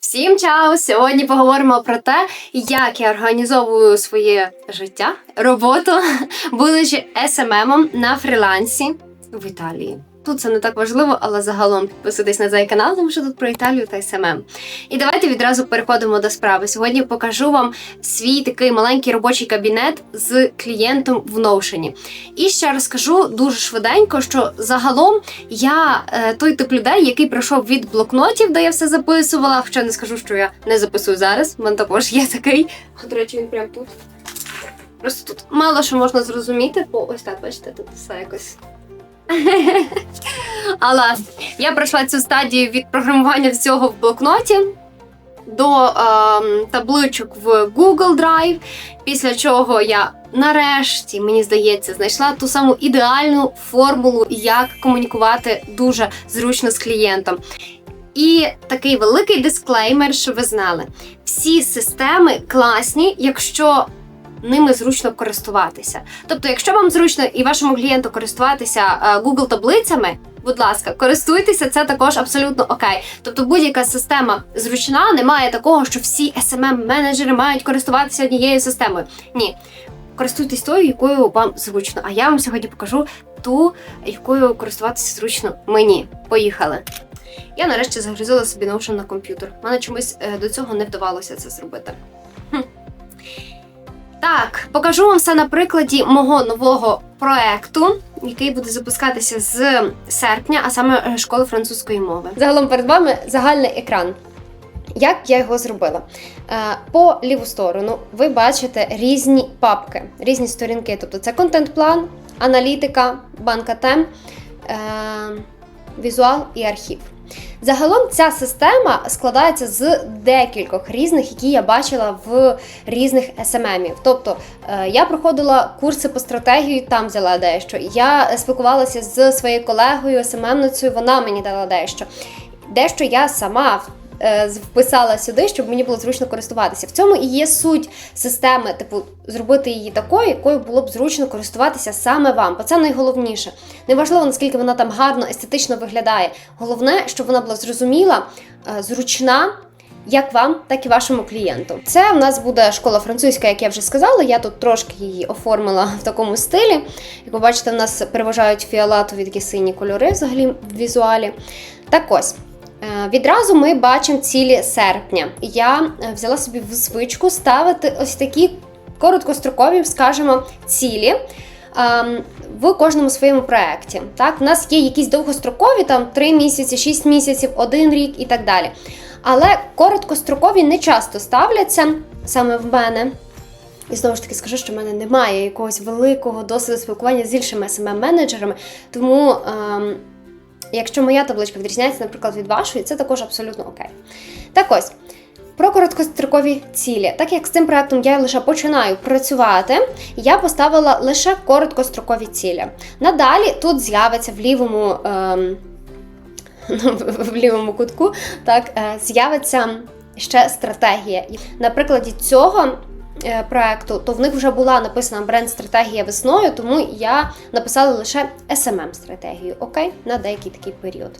Всім чао! Сьогодні поговоримо про те, як я організовую своє життя, роботу, будучи СММом на фрілансі в Італії. Тут це не так важливо, але загалом підписуйтесь на цей канал, тому що тут про Італію та СММ. І давайте відразу переходимо до справи. Сьогодні покажу вам свій такий маленький робочий кабінет з клієнтом в Notion. І ще розкажу дуже швиденько, що загалом я е, той тип людей, який пройшов від блокнотів, де я все записувала. Хоча не скажу, що я не записую зараз. Мене також є такий. До речі, він прямо тут. Просто тут мало що можна зрозуміти, бо ось так, бачите, тут все якось. Але я пройшла цю стадію від програмування всього в блокноті до ем, табличок в Google Drive, після чого я нарешті, мені здається, знайшла ту саму ідеальну формулу, як комунікувати дуже зручно з клієнтом. І такий великий дисклеймер, що ви знали: всі системи класні, якщо ними зручно користуватися. Тобто, якщо вам зручно і вашому клієнту користуватися е, Google таблицями, будь ласка, користуйтеся, це також абсолютно окей. Тобто, будь-яка система зручна, немає такого, що всі smm менеджери мають користуватися однією системою. Ні. Користуйтесь тою, якою вам зручно. А я вам сьогодні покажу ту, якою користуватися зручно мені. Поїхали. Я нарешті загрузила собі Notion на комп'ютер. Мене чомусь е, до цього не вдавалося це зробити. Так, покажу вам все на прикладі мого нового проекту, який буде запускатися з серпня, а саме е, школи французької мови. Загалом перед вами загальний екран. Як я його зробила? Е, По ліву сторону ви бачите різні папки, різні сторінки. Тобто це контент-план, аналітика, банка тем, е, візуал і архів. Загалом ця система складається з декількох різних, які я бачила в різних СММів. Тобто е, я проходила курси по стратегії, там взяла дещо. Я спілкувалася з своєю колегою, СММницею, вона мені дала дещо. Дещо я сама вписала сюди, щоб мені було зручно користуватися. В цьому і є суть системи, типу, зробити її такою, якою було б зручно користуватися саме вам. Бо це найголовніше. Неважливо, наскільки вона там гарно, естетично виглядає. Головне, щоб вона була зрозуміла, е, зручна. Як вам, так і вашому клієнту. Це у нас буде школа французька, як я вже сказала. Я тут трошки її оформила в такому стилі. Як ви бачите, в нас переважають фіолетові такі сині кольори взагалі в візуалі. Так ось. Е, Відразу ми бачимо цілі серпня. Я е, взяла собі в звичку ставити ось такі короткострокові, скажімо, цілі. ем, В кожному своєму проєкті. Так, у нас є якісь довгострокові, там 3 місяці, 6 місяців, 1 рік і так далі. Але короткострокові не часто ставляться саме в мене. І знову ж таки скажу, що в мене немає якогось великого досвіду спілкування з іншими smm менеджерами тому. Ем, Якщо моя табличка відрізняється, наприклад, від вашої, це також абсолютно окей. Так ось. Про короткострокові цілі. Так як з цим проектом я лише починаю працювати, я поставила лише короткострокові цілі. Надалі тут з'явиться в лівому ем, в лівому кутку так, е, з'явиться ще стратегія. На прикладі цього проекту, то в них вже була написана бренд-стратегія весною, тому я написала лише smm стратегію окей, на деякий такий період.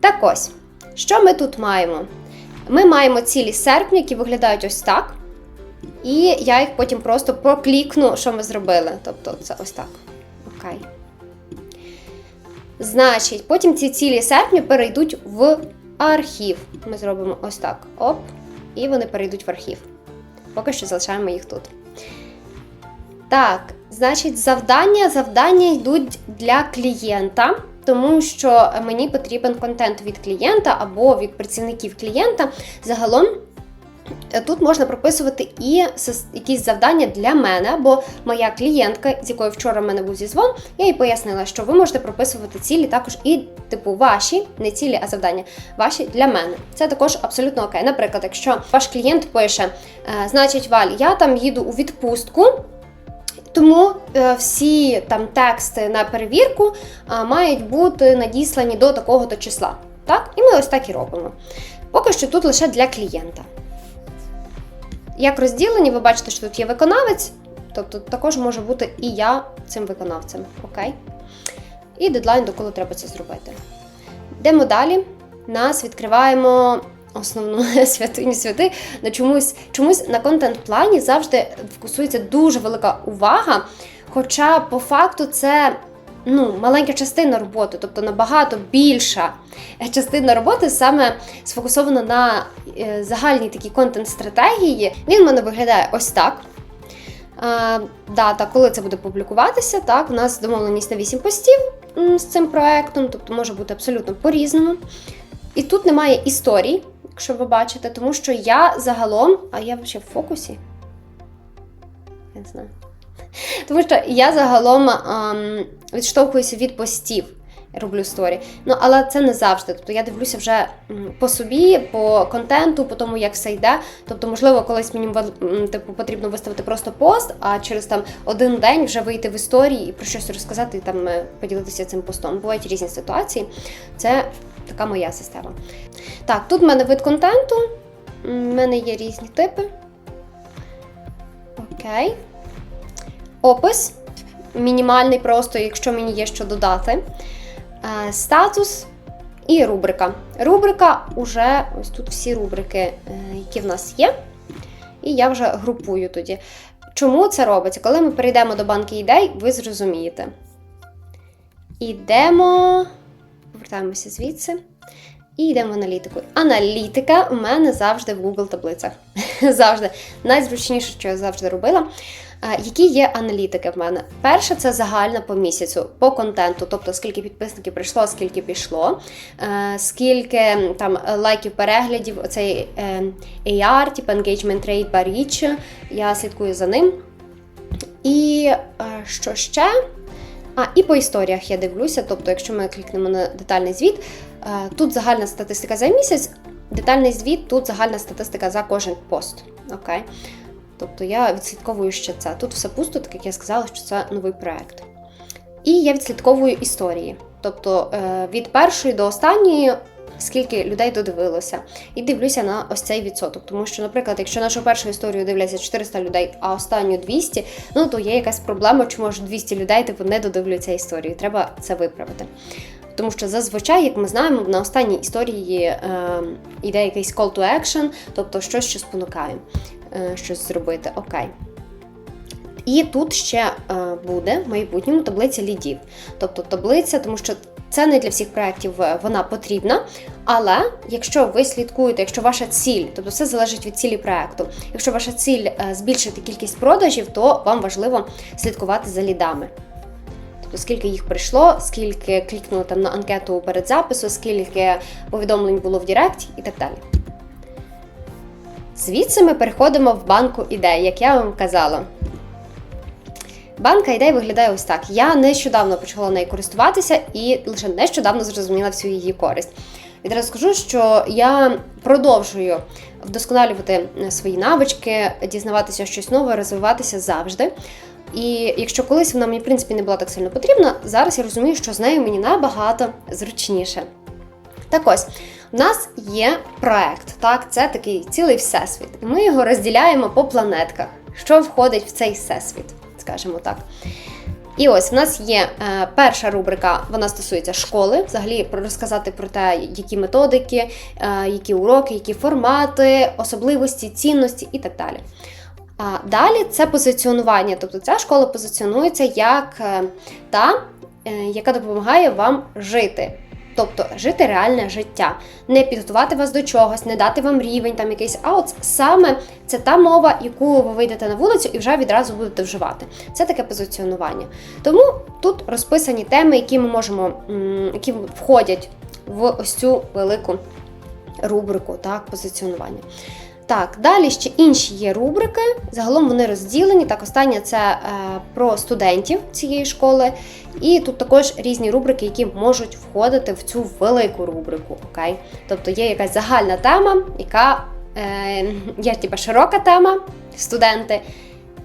Так ось, що ми тут маємо? Ми маємо цілі серпня, які виглядають ось так. І я їх потім просто проклікну, що ми зробили. Тобто це ось так. Окей. Значить, потім ці цілі серпня перейдуть в архів. Ми зробимо ось так. Оп. І вони перейдуть в архів. Поки що залишаємо їх тут. Так, значить, завдання. Завдання йдуть для клієнта, тому що мені потрібен контент від клієнта або від працівників клієнта. Загалом. Е, Тут можна прописувати і якісь завдання для мене, бо моя клієнтка, з якою вчора в мене був зізвон, я їй пояснила, що ви можете прописувати цілі також і, типу, ваші, не цілі, а завдання, ваші для мене. Це також абсолютно окей. Наприклад, якщо ваш клієнт пише, е, значить, Валь, я там їду у відпустку. Тому е, всі там тексти на перевірку мають бути надіслані до такого-то числа. Так? І ми ось так і робимо. Поки що тут лише для клієнта. Як розділені, ви бачите, що тут є виконавець, тобто також може бути і я цим виконавцем. Окей? І дедлайн, до коли треба це зробити. Йдемо далі. Нас відкриваємо основну святині святи, на чомусь, чомусь на контент-плані завжди фокусується дуже велика увага. Хоча по факту це ну, маленька частина роботи, тобто набагато більша частина роботи саме сфокусована на е, загальній такій контент-стратегії. Він в мене виглядає ось так. Е, дата, коли це буде публікуватися, так, у нас домовленість на 8 постів з цим проектом, тобто може бути абсолютно по-різному. І тут немає історій, якщо ви бачите, тому що я загалом, а я ще в фокусі. Я не знаю. Тому що я загалом ем, відштовхуюся від постів, роблю сторі. Ну, але це не завжди. Тобто я дивлюся вже по собі, по контенту, по тому, як все йде. Тобто, можливо, колись мені типу, потрібно виставити просто пост, а через там один день вже вийти в історії і про щось розказати і там е, поділитися цим постом. Бувають різні ситуації. Це така моя система. Так, тут в мене вид контенту. У мене є різні типи. Окей. Опис. Мінімальний просто, якщо мені є що додати. Е, Статус і рубрика. Рубрика уже ось тут всі рубрики, е, які в нас є. І я вже групую тоді. Чому це робиться? Коли ми перейдемо до банки ідей, ви зрозумієте. Ідемо. Повертаємося звідси. І йдемо в аналітику. Аналітика у мене завжди в Google таблицях. завжди. Найзручніше, що я завжди робила. Е, Які є аналітики в мене? Перше, це загальна по місяцю, по контенту, тобто скільки підписників прийшло, скільки пішло, е, скільки там лайків, переглядів, оцей е, AR, типу Engagement Rate per Reach, я слідкую за ним. І що ще? А, і по історіях я дивлюся. Тобто, якщо ми клікнемо на детальний звіт, тут загальна статистика за місяць, детальний звіт, тут загальна статистика за кожен пост. Окей. Тобто я відслідковую ще це. Тут все пусто, так як я сказала, що це новий проект. І я відслідковую історії. Тобто е, від першої до останньої, скільки людей додивилося. І дивлюся на ось цей відсоток. Тому що, наприклад, якщо нашу першу історію дивляться 400 людей, а останню 200, ну то є якась проблема, чому ж 200 людей типу, не додивлюються історію. Треба це виправити. Тому що зазвичай, як ми знаємо, на останній історії е, йде якийсь call to action, тобто щось, що спонукає щось зробити. Окей. І тут ще е, буде в майбутньому таблиця лідів. Тобто таблиця, тому що це не для всіх проєктів е, вона потрібна. Але якщо ви слідкуєте, якщо ваша ціль, тобто все залежить від цілі проєкту, якщо ваша ціль е, збільшити кількість продажів, то вам важливо слідкувати за лідами. Тобто скільки їх прийшло, скільки клікнули там на анкету перед запису, скільки повідомлень було в Директі і так далі. Звідси ми переходимо в банку ідей, як я вам казала. Банка ідей виглядає ось так. Я нещодавно почала нею користуватися і лише нещодавно зрозуміла всю її користь. Відразу скажу, що я продовжую вдосконалювати свої навички, дізнаватися щось нове, розвиватися завжди. І якщо колись вона мені в принципі не була так сильно потрібна, зараз я розумію, що з нею мені набагато зручніше. Так ось, у нас є проект, так, це такий цілий всесвіт. І ми його розділяємо по планетках, що входить в цей всесвіт, скажімо так. І ось в нас є е, перша рубрика, вона стосується школи, взагалі про розказати про те, які методики, е, які уроки, які формати, особливості, цінності і так далі. А далі це позиціонування, тобто ця школа позиціонується як е, та, е, яка допомагає вам жити. Тобто жити реальне життя, не підготувати вас до чогось, не дати вам рівень там якийсь, а от саме це та мова, яку ви вийдете на вулицю і вже відразу будете вживати. Це таке позиціонування. Тому тут розписані теми, які ми можемо, які входять в ось цю велику рубрику, так, позиціонування. Так, далі ще інші є рубрики. Загалом вони розділені. Так, остання це е, про студентів цієї школи. І тут також різні рубрики, які можуть входити в цю велику рубрику. Окей? Тобто є якась загальна тема, яка е, є типу, широка тема, студенти.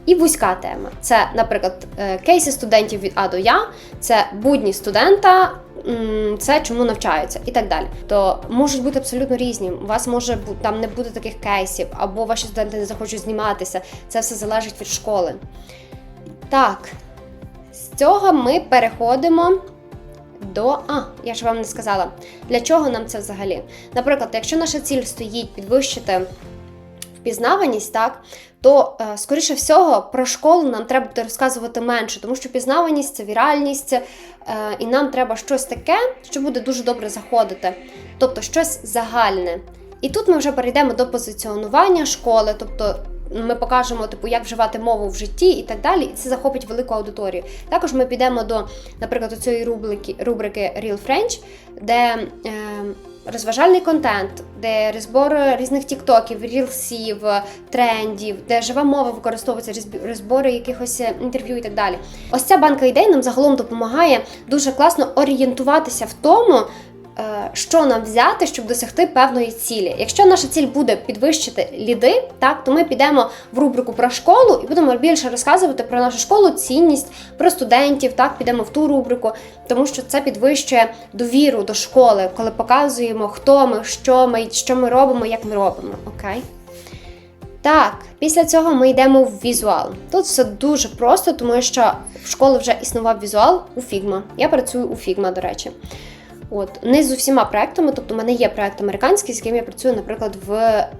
І вузька тема. Це, наприклад, е, кейси студентів від А до Я, це будні студента, це чому навчаються і так далі. То можуть бути абсолютно різні. У вас може бу- там не буде таких кейсів, або ваші студенти не захочуть зніматися. Це все залежить від школи. Так, з цього ми переходимо до. А, я ж вам не сказала, для чого нам це взагалі. Наприклад, якщо наша ціль стоїть підвищити впізнаваність, так, то, е, скоріше всього, про школу нам треба буде розказувати менше, тому що пізнаваність це віральність, е, і нам треба щось таке, що буде дуже добре заходити, тобто щось загальне. І тут ми вже перейдемо до позиціонування школи, тобто ми покажемо, типу, як вживати мову в житті і так далі, і це захопить велику аудиторію. Також ми підемо до, наприклад, цієї рубрики, рубрики Real French, де е, розважальний контент, де розбор різних тіктоків, рілсів, трендів, де жива мова використовується, розб- розбори якихось е, інтерв'ю і так далі. Ось ця банка ідей нам загалом допомагає дуже класно орієнтуватися в тому. Е, Що нам взяти, щоб досягти певної цілі? Якщо наша ціль буде підвищити ліди, так то ми підемо в рубрику про школу і будемо більше розказувати про нашу школу, цінність, про студентів. Так, підемо в ту рубрику, тому що це підвищує довіру до школи, коли показуємо, хто ми, що ми, що ми робимо, як ми робимо. Окей? Так, після цього ми йдемо в візуал. Тут все дуже просто, тому що в школі вже існував візуал у Figma. Я працюю у Figma, до речі. От, не з усіма проектами, тобто у мене є проект американський, з яким я працюю, наприклад, в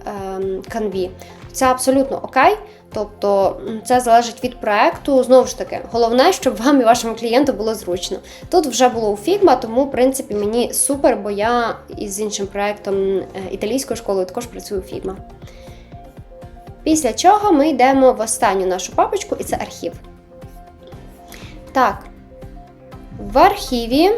ем, Canvі. Це абсолютно окей. Тобто це залежить від проекту. Знову ж таки, головне, щоб вам і вашому клієнту було зручно. Тут вже було у Figma, тому в принципі мені супер, бо я із іншим проектом е, італійською школою також працюю у Figma. Після чого ми йдемо в останню нашу папочку, і це архів. Так, в архіві.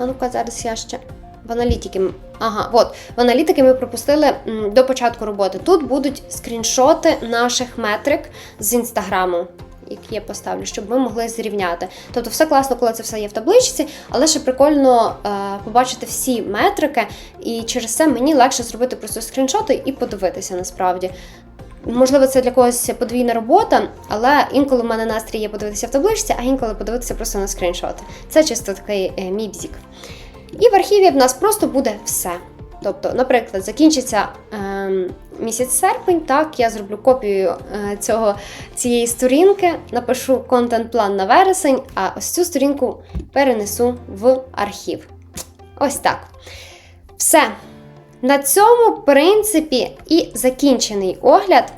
А ну-ка, зараз я ще. В аналітики. Ага, от. В аналітики ми пропустили до початку роботи. Тут будуть скріншоти наших метрик з інстаграму, які я поставлю, щоб ми могли зрівняти. Тобто, все класно, коли це все є в табличці, але ще прикольно е, побачити всі метрики, і через це мені легше зробити просто скріншоти і подивитися насправді. Можливо, це для когось подвійна робота, але інколи в мене настрій є подивитися в табличці, а інколи подивитися просто на скріншоти. Це чисто такий е, мій бзік. І в архіві в нас просто буде все. Тобто, наприклад, закінчиться ем, місяць серпень, так, я зроблю копію е, цього, цієї сторінки, напишу контент-план на вересень, а ось цю сторінку перенесу в архів. Ось так. Все. На цьому, принципі, і закінчений огляд.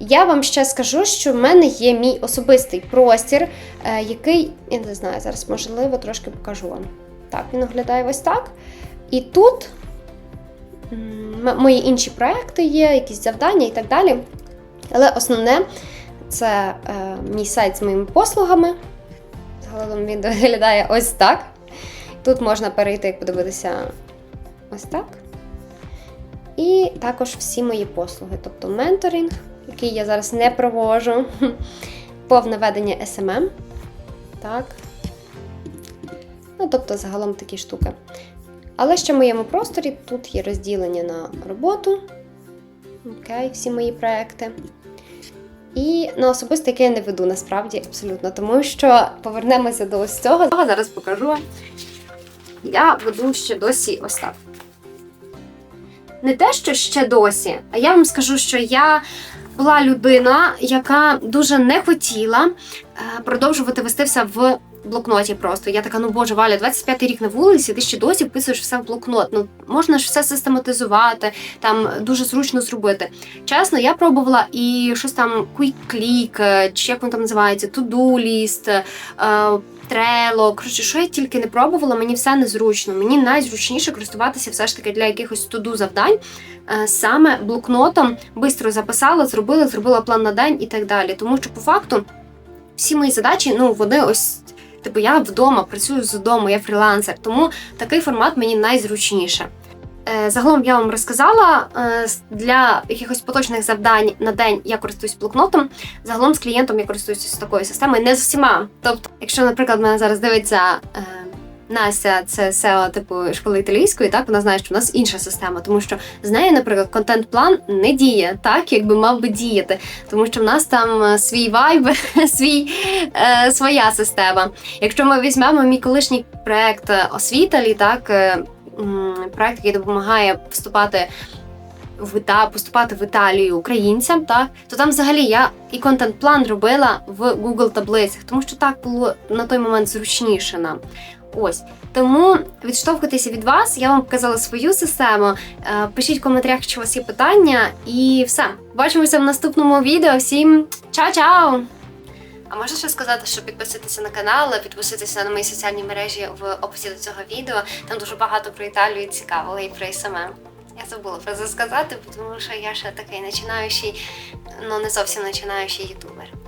Я вам ще скажу, що в мене є мій особистий простір, е, який, я не знаю, зараз можливо трошки покажу вам. Так, він виглядає ось так. І тут мої інші проекти є, якісь завдання і так далі. Але основне це е, мій сайт з моїми послугами. Загалом він виглядає ось так. Тут можна перейти і подивитися ось так. І також всі мої послуги, тобто менторинг, який я зараз не провожу, повне ведення SMM. Так. Ну, тобто, загалом такі штуки. Але ще в моєму просторі тут є розділення на роботу. Окей, всі мої проекти. І на особисте, яке я не веду насправді абсолютно, тому що повернемося до ось цього. Зараз покажу. Я веду ще досі ось так. Не те, що ще досі, а я вам скажу, що я була людина, яка дуже не хотіла е, продовжувати вести все в блокноті просто. Я така, ну боже, Валя, 25 рік на вулиці, ти ще досі вписуєш все в блокнот. Ну можна ж все систематизувати, там дуже зручно зробити. Чесно, я пробувала і щось там Quick Click, е, чи як він там називається, To-Do List, Trello, коротше, що я тільки не пробувала, мені все незручно. Мені найзручніше користуватися все ж таки для якихось to-do завдань. е, Саме блокнотом бистро записала, зробила, зробила план на день і так далі. Тому що по факту всі мої задачі, ну вони ось. Типу, я вдома працюю з дому, я фрілансер, тому такий формат мені найзручніше. Е, Загалом я вам розказала е, для якихось поточних завдань на день я користуюсь блокнотом. Загалом з клієнтом я користуюся такою системою, не з усіма. Тобто, якщо, наприклад, мене зараз дивиться е, Настя, це SEO типу школи італійської, так вона знає, що в нас інша система, тому що з нею, наприклад, контент-план не діє так, як би мав би діяти, тому що в нас там свій вайб, свій, своя система. Якщо ми візьмемо мій колишній проект освіталі, так проект, який допомагає вступати в Іта, поступати в Італію українцям, так то там взагалі я і контент-план робила в Google таблицях, тому що так було на той момент зручніше нам. Ось тому відштовхуйтеся від вас. Я вам показала свою систему. Е, Пишіть в коментарях, якщо у вас є питання, і все. Бачимося в наступному відео. Всім чао-чао! А можна ще сказати, що підписуйтеся на канал, підписуйтеся на мої соціальні мережі в описі до цього відео. Там дуже багато про Італію цікавого і про СММ. Я забула про це сказати, тому що я ще такий починаючий, ну не зовсім починаючий ютубер.